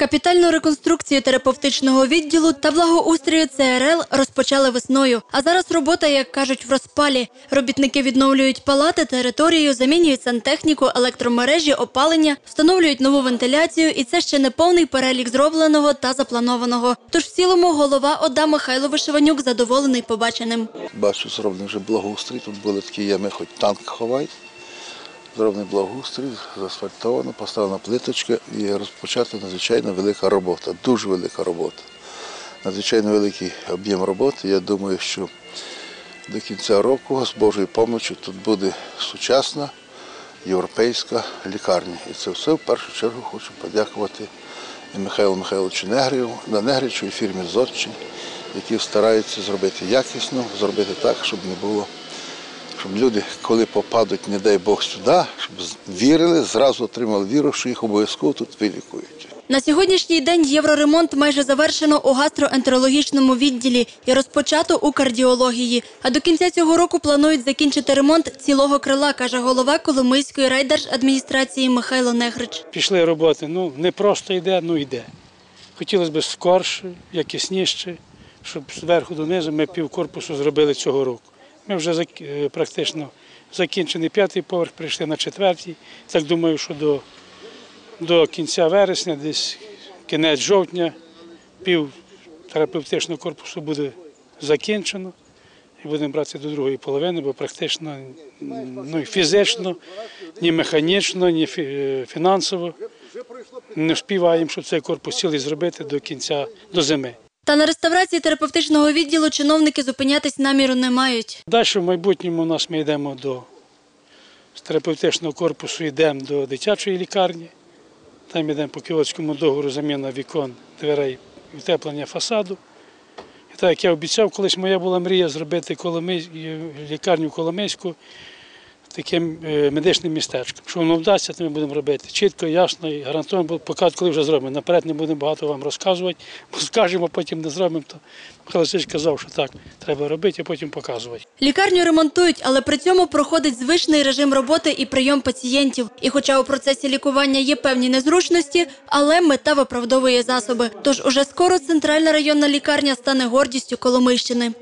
Капітальну реконструкцію терапевтичного відділу та благоустрою ЦРЛ розпочали весною. А зараз робота, як кажуть, в розпалі. Робітники відновлюють палати, територію, замінюють сантехніку, електромережі, опалення, встановлюють нову вентиляцію, і це ще не повний перелік зробленого та запланованого. Тож в цілому голова ОДА Михайло Вишиванюк задоволений побаченим. Бачу, зроблений вже благоустрій. Тут були такі ями, хоч танк ховай. Зроблений благоустрій, заасфальтовано, поставлена плиточка і розпочата надзвичайно велика робота, дуже велика робота. Надзвичайно великий об'єм роботи. Я думаю, що до кінця року з Божою допомогою тут буде сучасна європейська лікарня. І це все в першу чергу хочу подякувати і Михайлу Михайловичу Негрію, на Негричу і фірмі Зодчин, які стараються зробити якісно, зробити так, щоб не було щоб люди, коли попадуть, не дай Бог, сюди, щоб вірили, зразу отримали віру, що їх обов'язково тут вилікують. На сьогоднішній день євроремонт майже завершено у гастроентерологічному відділі і розпочато у кардіології. А до кінця цього року планують закінчити ремонт цілого крила, каже голова Коломийської райдержадміністрації Михайло Негрич. Пішли роботи. Ну, не просто йде, ну йде. Хотілося б скорше, якісніше, щоб зверху донизу ми пів корпусу зробили цього року. Ми вже е, практично закінчений п'ятий поверх, прийшли на четвертий. Так думаю, що до, до кінця вересня, десь кінець жовтня, пів терапевтичного корпусу буде закінчено. І будемо братися до другої половини, бо практично ну, фізично, ні механічно, ні е, фінансово не співаємо, щоб цей корпус цілий зробити до кінця до зими. Та на реставрації терапевтичного відділу чиновники зупинятись наміру не мають. Далі в майбутньому у нас ми йдемо до з терапевтичного корпусу, йдемо до дитячої лікарні. Там йдемо по кіотському договору заміна вікон, дверей, утеплення фасаду. І так як я обіцяв, колись моя була мрія зробити лікарню Коломийську таким е, медичним містечком. Що воно вдасться, то ми будемо робити чітко, ясно і гарантовано, бо поки коли вже зробимо. Наперед не будемо багато вам розказувати, бо скажемо, потім не зробимо, то Михайло казав, що так, треба робити, а потім показувати. Лікарню ремонтують, але при цьому проходить звичний режим роботи і прийом пацієнтів. І хоча у процесі лікування є певні незручності, але мета виправдовує засоби. Тож уже скоро центральна районна лікарня стане гордістю Коломийщини.